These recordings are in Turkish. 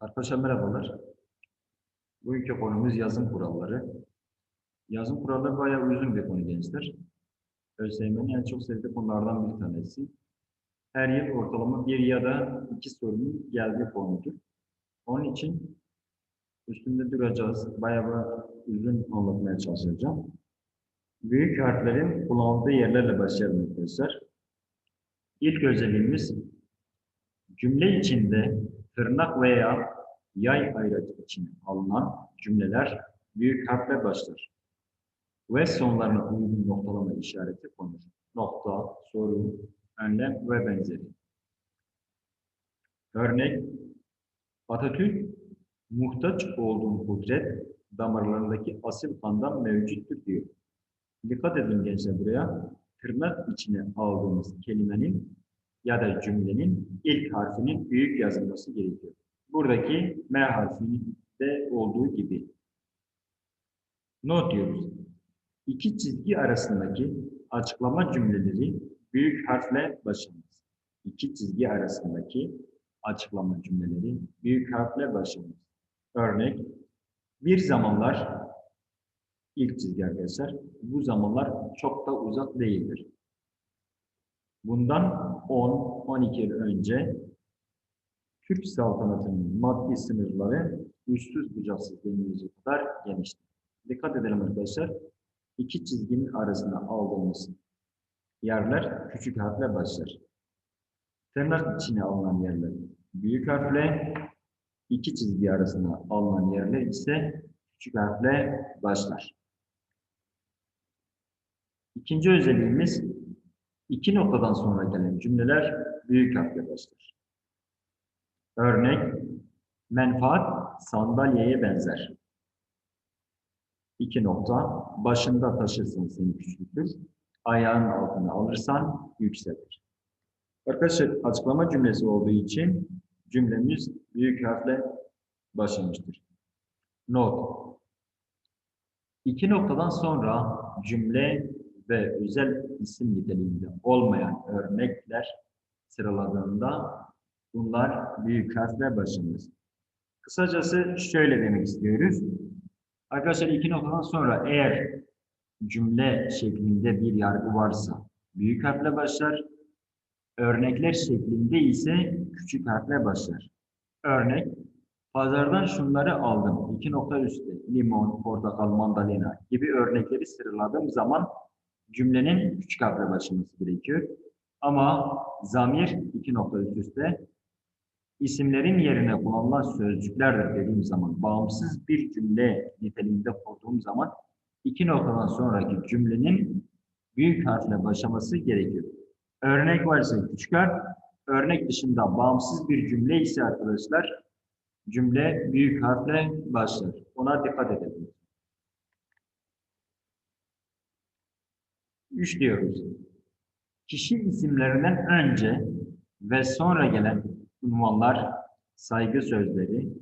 Arkadaşlar merhabalar. Bugünkü konumuz yazım kuralları. Yazım kuralları bayağı uzun bir konu gençler. ÖSYM'nin en çok sevdiği konulardan bir tanesi. Her yıl ortalama bir ya da iki sorunun geldiği konudur. Onun için üstünde duracağız. Bayağı uzun anlatmaya çalışacağım. Büyük harflerin kullanıldığı yerlerle başlayalım arkadaşlar. İlk özelliğimiz cümle içinde tırnak veya yay ayrıcı için alınan cümleler büyük harfle başlar. Ve sonlarına uygun noktalama işareti konur. Nokta, soru, önlem ve benzeri. Örnek, Atatürk, muhtaç olduğum kudret damarlarındaki asil kandan mevcuttur diyor. Dikkat edin gençler buraya. Tırnak içine aldığımız kelimenin ya da cümlenin ilk harfinin büyük yazılması gerekiyor. Buradaki M harfinin de olduğu gibi. Not diyoruz. İki çizgi arasındaki açıklama cümleleri büyük harfle başlamaz. İki çizgi arasındaki açıklama cümleleri büyük harfle başlamaz. Örnek, bir zamanlar ilk çizgi arkadaşlar, bu zamanlar çok da uzak değildir. Bundan 10-12 yıl önce Türk saltanatının maddi sınırları uçsuz bucaksız denizci kadar genişti. Dikkat edelim arkadaşlar. İki çizginin arasında aldığımız yerler küçük harfle başlar. Tırnak içine alınan yerler büyük harfle, iki çizgi arasında alınan yerler ise küçük harfle başlar. İkinci özelliğimiz iki noktadan sonra gelen cümleler büyük harfle başlar. Örnek, menfaat sandalyeye benzer. İki nokta, başında taşırsın seni küçültür, ayağın altına alırsan yükselir. Arkadaşlar açıklama cümlesi olduğu için cümlemiz büyük harfle başlamıştır. Not. İki noktadan sonra cümle ve özel isim niteliğinde olmayan örnekler sıraladığında bunlar büyük harfle başlanır. Kısacası şöyle demek istiyoruz. Arkadaşlar iki noktadan sonra eğer cümle şeklinde bir yargı varsa büyük harfle başlar. Örnekler şeklinde ise küçük harfle başlar. Örnek, pazardan şunları aldım. İki nokta üstte, limon, portakal, mandalina gibi örnekleri sıraladığım zaman cümlenin küçük harfle başlaması gerekiyor. Ama zamir iki nokta üst üste isimlerin yerine kullanılan sözcüklerdir dediğim zaman bağımsız bir cümle niteliğinde kurduğum zaman iki noktadan sonraki cümlenin büyük harfle başlaması gerekiyor. Örnek varsa küçük harf, örnek dışında bağımsız bir cümle ise arkadaşlar cümle büyük harfle başlar. Ona dikkat edelim. Üç diyoruz. Kişi isimlerinden önce ve sonra gelen unvanlar, saygı sözleri,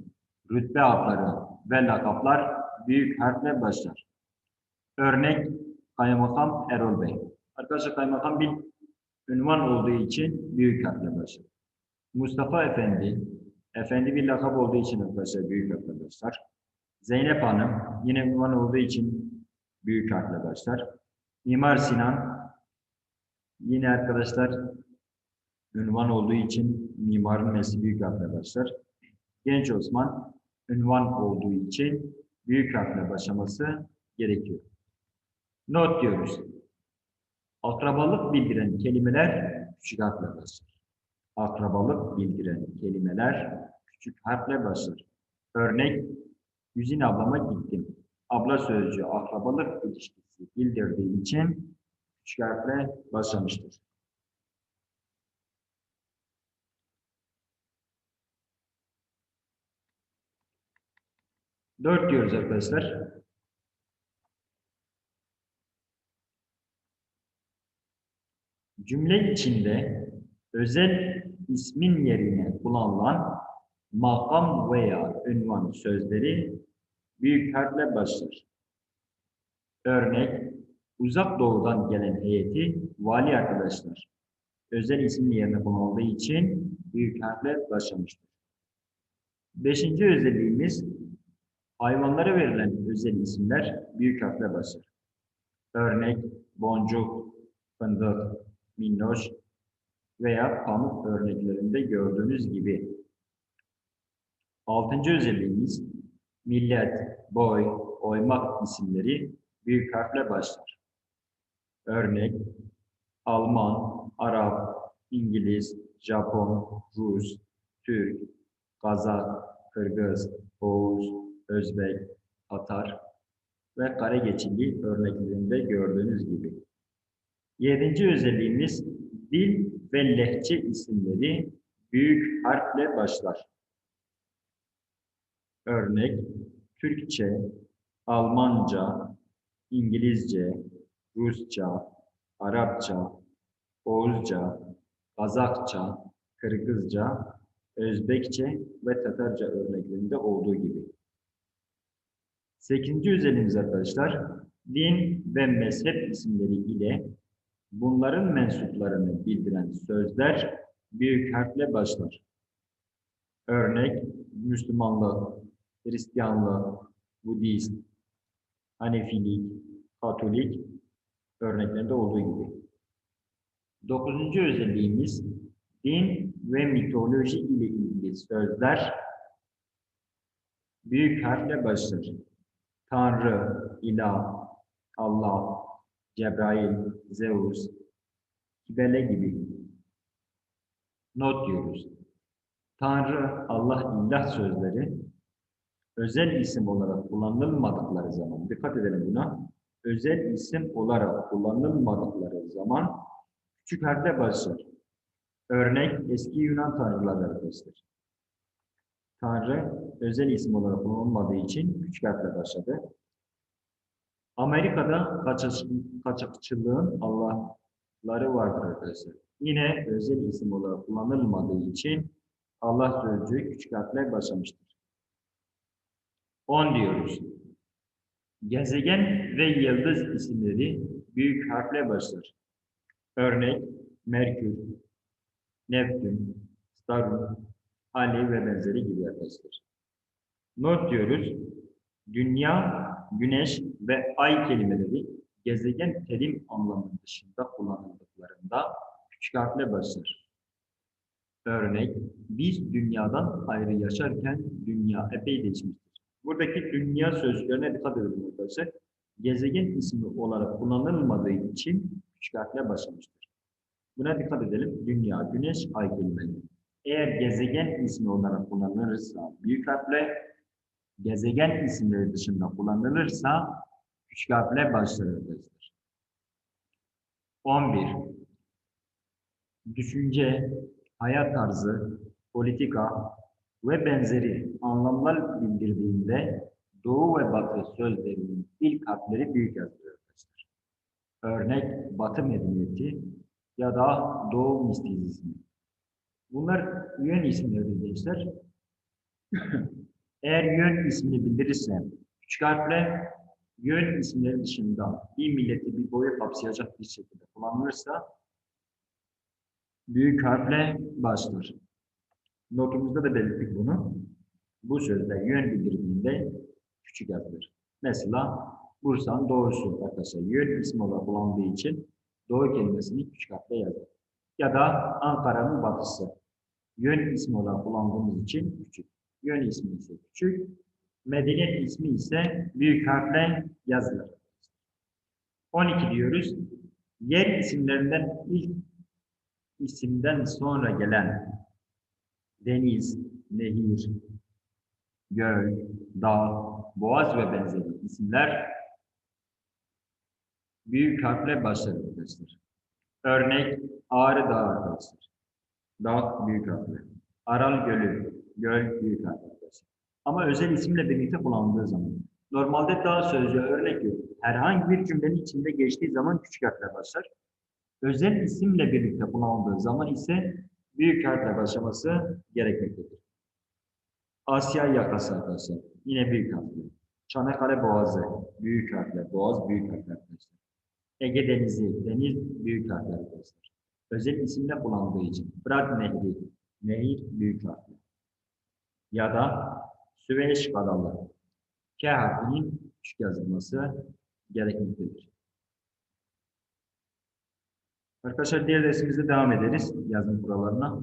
rütbe adları ve lakaplar büyük harfle başlar. Örnek Kaymakam Erol Bey. Arkadaşlar kaymakam bir ünvan olduğu için büyük harfle başlar. Mustafa Efendi, efendi bir lakap olduğu için arkadaşlar büyük harfle başlar. Zeynep Hanım yine ünvan olduğu için büyük harfle başlar. Mimar Sinan yine arkadaşlar ünvan olduğu için mimarın mesleği büyük harfle başlar. Genç Osman ünvan olduğu için büyük harfle başlaması gerekiyor. Not diyoruz. Akrabalık bildiren kelimeler küçük harfle başlar. Akrabalık bildiren kelimeler küçük harfle başlar. Örnek, Yüzün ablama gittim. Abla sözcüğü akrabalık ilişkisi bildirdiği için küçük harfle başlamıştır. Dört diyoruz arkadaşlar. Cümle içinde özel ismin yerine kullanılan makam veya ünvan sözleri büyük harfle başlar. Örnek, uzak doğudan gelen heyeti vali arkadaşlar. Özel isim yerine kullanıldığı için büyük harfle başlamıştır. Beşinci özelliğimiz hayvanlara verilen özel isimler büyük harfle başlar. Örnek boncuk, fındık, minnoş veya pamuk örneklerinde gördüğünüz gibi. Altıncı özelliğimiz millet, boy, oymak isimleri büyük harfle başlar. Örnek Alman, Arap, İngiliz, Japon, Rus, Türk, Kazak, Kırgız, Oğuz, Özbek, Tatar ve Karageçili örneklerinde gördüğünüz gibi. Yedinci özelliğimiz dil ve lehçe isimleri büyük harfle başlar. Örnek Türkçe, Almanca, İngilizce, Rusça, Arapça, Oğuzca, Kazakça, Kırgızca, Özbekçe ve Tatarca örneklerinde olduğu gibi. Sekizinci özelliğimiz arkadaşlar, din ve mezhep isimleri ile bunların mensuplarını bildiren sözler büyük harfle başlar. Örnek, Müslümanlık, Hristiyanlık, Budist, Hanefilik, Katolik örneklerinde olduğu gibi. Dokuzuncu özelliğimiz din ve mitoloji ile ilgili sözler büyük harfle başlar. Tanrı, ilah, Allah, Cebrail, Zeus, Kibele gibi. Not diyoruz. Tanrı, Allah, ilah sözleri özel isim olarak kullanılmadıkları zaman, dikkat edelim buna, özel isim olarak kullanılmadıkları zaman küçük harfle başlar. Örnek eski Yunan tanrıları arkadaşlar. Tanrı özel isim olarak kullanılmadığı için küçük harfle başladı. Amerika'da kaçak, kaçakçılığın Allah'ları vardır arkadaşlar. Yine özel isim olarak kullanılmadığı için Allah sözcüğü küçük harfle başlamıştır. 10 diyoruz. Gezegen ve yıldız isimleri büyük harfle başlar. Örnek Merkür, Neptün, Starun, Ali ve benzeri gibi arkadaşlar. Not diyoruz. Dünya, Güneş ve Ay kelimeleri gezegen terim anlamı dışında kullanıldıklarında küçük harfle başlar. Örnek, biz dünyadan ayrı yaşarken dünya epey değişmiştir. Buradaki dünya sözcüklerine dikkat edelim arkadaşlar. Gezegen ismi olarak kullanılmadığı için küçük harfle başlamıştır. Buna dikkat edelim. Dünya, güneş, ay kelimeleri. Eğer gezegen ismi olarak kullanılırsa büyük harfle, gezegen isimleri dışında kullanılırsa küçük harfle başlar arkadaşlar. 11. Düşünce, hayat tarzı, politika ve benzeri anlamlar bildirdiğinde Doğu ve Batı sözlerinin ilk harfleri büyük yazılıyor arkadaşlar. Örnek Batı medeniyeti ya da Doğu mistizmi. Bunlar yön isimleridir gençler. Eğer yön ismini bildirirse küçük harfle yön isimleri dışında bir milleti bir boyu kapsayacak bir şekilde kullanılırsa büyük harfle başlar. Notumuzda da belirttik bunu. Bu sözde yön bildirdiğinde küçük yazılır. Mesela Bursa'nın doğusu arkadaşlar yön ismi olarak kullanıldığı için doğu kelimesini küçük harfle yazar. Ya da Ankara'nın batısı. Yön ismi olarak kullandığımız için küçük. Yön ismi ise küçük. Medeniyet ismi ise büyük harfle yazılır. 12 diyoruz. Yer isimlerinden ilk isimden sonra gelen deniz, nehir, göl, dağ, boğaz ve benzeri isimler büyük harfle başlar. Örnek Ağrı Dağı arkadaşlar. Dağ büyük harfle. Aral Gölü, göl büyük harfle arkadaşlar. Ama özel isimle birlikte kullanıldığı zaman. Normalde dağ sözcüğü örnek yok. Herhangi bir cümlenin içinde geçtiği zaman küçük harfle başlar. Özel isimle birlikte kullanıldığı zaman ise büyük harfle başlaması gerekmektedir. Asya yakası arkadaşlar. Yine büyük harfle. Çanakkale Boğazı. Büyük harfle. Boğaz büyük harfle arkadaşlar. Ege Denizi. Deniz büyük harfle arkadaşlar. Özel isimle kullanıldığı için. Fırat Nehri. Nehir büyük harfle. ya da Süveyş kanalı. K harfinin küçük yazılması gerekmektedir. Arkadaşlar diğer dersimizde devam ederiz yazım kurallarına.